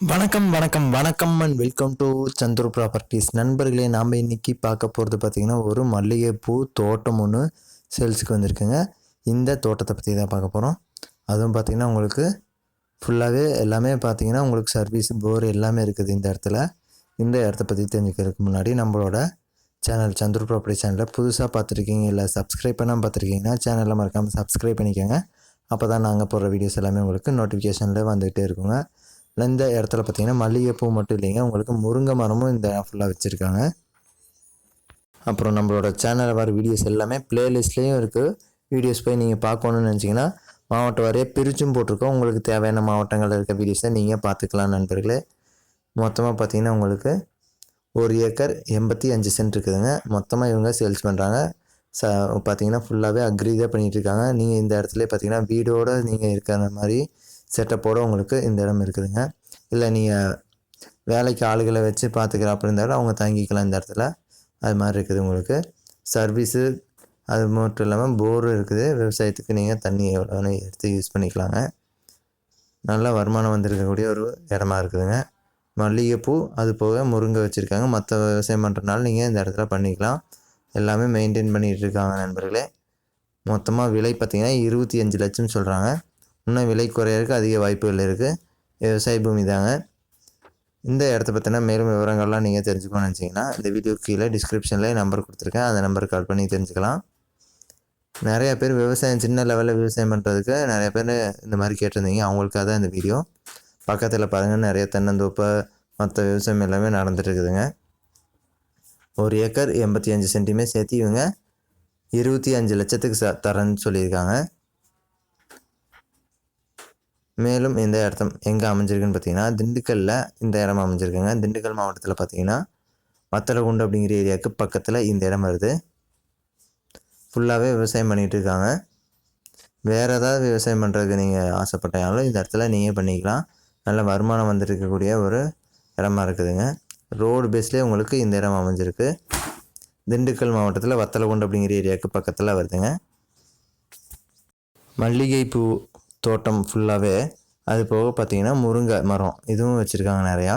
வணக்கம் வணக்கம் வணக்கம் and welcome to Chandru properties நண்பர்களே நாம் இன்னைக்கு பார்க்க போகிறது பார்த்திங்கன்னா ஒரு மல்லிகைப்பூ தோட்டம் ஒன்று சேல்ஸுக்கு வந்திருக்குங்க. இந்த தோட்டத்தை பற்றி தான் பார்க்க போகிறோம் அதுவும் பார்த்திங்கன்னா உங்களுக்கு ஃபுல்லாகவே எல்லாமே பார்த்திங்கன்னா உங்களுக்கு சர்வீஸ் போர் எல்லாமே இருக்குது இந்த இடத்துல. இந்த இடத்த பற்றி தெரிஞ்சுக்கிறதுக்கு முன்னாடி நம்மளோட சேனல் சந்துரு ப்ராப்பர்ட்டி சேனலில் புதுசாக பார்த்துருக்கீங்க இல்லை சப்ஸ்கிரைப் பண்ணாமல் பார்த்துருக்கீங்கன்னா சேனலில் மறக்காமல் சப்ஸ்கிரைப் பண்ணிக்கோங்க. அப்போ தான் நாங்கள் போடுற வீடியோஸ் எல்லாமே உங்களுக்கு நோட்டிஃபிகேஷனில் வந்துகிட்டே இருக்குங்க. இந்த இடத்துல பார்த்தீங்கன்னா மல்லிகைப்பூ மட்டும் இல்லைங்க. உங்களுக்கு முருங்கை மரமும் இந்த ஃபுல்லாக வச்சுருக்காங்க. அப்புறம் நம்மளோட சேனலில் வர வீடியோஸ் எல்லாமே ப்ளேலிஸ்ட்லேயும் இருக்குது வீடியோஸ் போய் நீங்கள் பார்க்கணுன்னு நினச்சிங்கன்னா மாவட்ட வாரியாக பிரிச்சும் போட்டிருக்கோம். உங்களுக்கு தேவையான மாவட்டங்களில் இருக்க வீடியோஸை நீங்கள் பார்த்துக்கலாம் நண்பர்களே. மொத்தமாக பார்த்தீங்கன்னா உங்களுக்கு ஒரு ஏக்கர் எண்பத்தி அஞ்சு சென்ட் இருக்குதுங்க. மொத்தமாக இவங்க சேல்ஸ் பண்ணுறாங்க ச பார்த்தீங்கன்னா ஃபுல்லாகவே அக்ரி தான் பண்ணிகிட்ருக்காங்க நீங்கள் இந்த இடத்துல பார்த்தீங்கன்னா வீடோடு நீங்கள் இருக்கிற மாதிரி செட்டப்போடு உங்களுக்கு இந்த இடம் இருக்குதுங்க. இல்லை நீங்கள் வேலைக்கு ஆளுகளை வச்சு பார்த்துக்கிற அப்படி இருந்தாலும் அவங்க தங்கிக்கலாம் இந்த இடத்துல. அது மாதிரி இருக்குது உங்களுக்கு. சர்வீஸு அது மட்டும் இல்லாமல் போரும் இருக்குது. விவசாயத்துக்கு நீங்கள் தண்ணி எவ்வளோ எடுத்து யூஸ் பண்ணிக்கலாங்க. நல்ல வருமானம் வந்திருக்கக்கூடிய ஒரு இடமா இருக்குதுங்க. மல்லிகைப்பூ அது போக முருங்கை வச்சுருக்காங்க. மற்ற விவசாயம் பண்ணுறதுனால நீங்கள் இந்த இடத்துல பண்ணிக்கலாம். எல்லாமே மெயின்டைன் பண்ணிகிட்டு இருக்காங்க நண்பர்களே. மொத்தமாக விலை பார்த்திங்கன்னா இருபத்தி அஞ்சு லட்சம் சொல்கிறாங்க இன்னும் விலை குறையிறதுக்கு அதிக வாய்ப்புகள் இருக்குது விவசாய பூமி தாங்க. இந்த இடத்த பற்றின மேலும் விவரங்கள்லாம் நீங்கள் தெரிஞ்சுக்கணும்னு நினச்சிங்கன்னா இந்த வீடியோ கீழே டிஸ்கிரிப்ஷனில் நம்பர் கொடுத்துருக்கேன். அந்த நம்பருக்கு கால் பண்ணி தெரிஞ்சுக்கலாம். நிறைய பேர் விவசாயம் சின்ன லெவலில் விவசாயம் பண்ணுறதுக்கு நிறைய பேர் இந்த மாதிரி கேட்டிருந்தீங்க. அவங்களுக்காக தான் இந்த வீடியோ. பக்கத்தில் பாருங்கள் நிறைய தென்னந்தோப்பு மற்ற விவசாயம் எல்லாமே நடந்துட்டுருக்குதுங்க ஒரு ஏக்கர் எண்பத்தி அஞ்சு சென்டிமே சேர்த்து இவங்க இருபத்தி அஞ்சு லட்சத்துக்கு ச தரேன்னு சொல்லியிருக்காங்க. மேலும் இந்த இடத்தம் எங்கே அமைஞ்சிருக்குன்னு பார்த்தீங்கன்னா திண்டுக்கல்லில் இந்த இடம் அமைஞ்சிருக்குங்க. திண்டுக்கல் மாவட்டத்தில் பார்த்தீங்கன்னா வத்தலகுண்டு அப்படிங்கிற ஏரியாவுக்கு பக்கத்தில் இந்த இடம் வருது. ஃபுல்லாகவே விவசாயம் பண்ணிகிட்டு இருக்காங்க. வேறு ஏதாவது விவசாயம் பண்ணுறதுக்கு நீங்கள் ஆசைப்பட்டாலும் இந்த இடத்துல நீங்கள் பண்ணிக்கலாம். நல்ல வருமானம் வந்துருக்கக்கூடிய ஒரு இடமா இருக்குதுங்க. ரோடு பேஸ்லேயே உங்களுக்கு இந்த இடம் அமைஞ்சிருக்கு. திண்டுக்கல் மாவட்டத்தில் வத்தலகுண்டு அப்படிங்கிற ஏரியாவுக்கு பக்கத்தில் வருதுங்க. மல்லிகைப்பூ தோட்டம் ஃபுல்லாகவே அது போக பார்த்தீங்கன்னா முருங்கை மரம். இதுவும் வச்சுருக்காங்க நிறையா.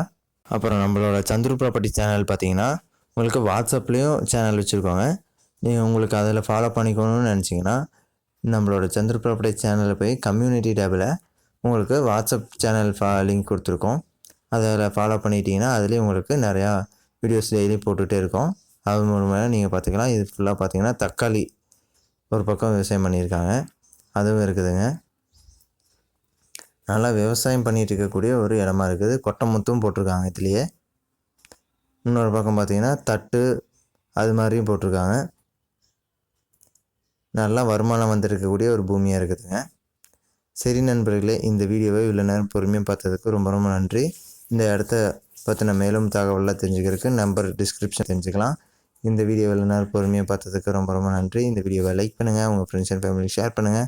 அப்புறம் நம்மளோட சந்துரு ப்ராப்பர்ட்டி சேனல் பார்த்தீங்கன்னா உங்களுக்கு வாட்ஸ்அப்லேயும் சேனல் வச்சுருக்கோங்க. நீங்கள் உங்களுக்கு அதில் ஃபாலோ பண்ணிக்கணும்னு நினச்சிங்கன்னா நம்மளோட சந்துரு ப்ராப்பர்ட்டி சேனலில் போய் கம்யூனிட்டி டேபில் உங்களுக்கு வாட்ஸ்அப் சேனல் ஃபா லிங்க் கொடுத்துருக்கோம். அதில் ஃபாலோ பண்ணிட்டீங்கன்னா அதுலேயும் உங்களுக்கு நிறையா வீடியோஸ் டெய்லி போட்டுகிட்டே இருக்கோம். அது மூலமாக நீங்கள் பார்த்துக்கலாம் இது ஃபுல்லாக பார்த்தீங்கன்னா தக்காளி ஒரு பக்கம் விவசாயம் பண்ணியிருக்காங்க. அதுவும் இருக்குதுங்க. நல்லா விவசாயம் பண்ணிகிட்டு இருக்கக்கூடிய ஒரு இடமா இருக்குது. கொட்டை முத்தும் போட்டிருக்காங்க இதுலேயே. இன்னொரு பக்கம் பார்த்தீங்கன்னா தட்டு அது மாதிரியும் போட்டிருக்காங்க. நல்லா வருமானம் வந்திருக்கக்கூடிய ஒரு பூமியாக இருக்குதுங்க. சரி நண்பர்களே இந்த வீடியோவை இவ்வளோ நேரம் பொறுமையாக பார்த்ததுக்கு ரொம்ப ரொம்ப நன்றி. இந்த இடத்த பற்றின மேலும் தகவலாக தெரிஞ்சுக்கிறதுக்கு நம்பர் டிஸ்கிரிப்ஷன் தெரிஞ்சுக்கலாம். இந்த வீடியோ இவ்வளோ நேரம் பொறுமையாக பார்த்ததுக்கு ரொம்ப ரொம்ப நன்றி. இந்த வீடியோவை லைக் பண்ணுங்கள் உங்கள் ஃப்ரெண்ட்ஸ் அண்ட் ஃபேமிலி ஷேர் பண்ணுங்கள்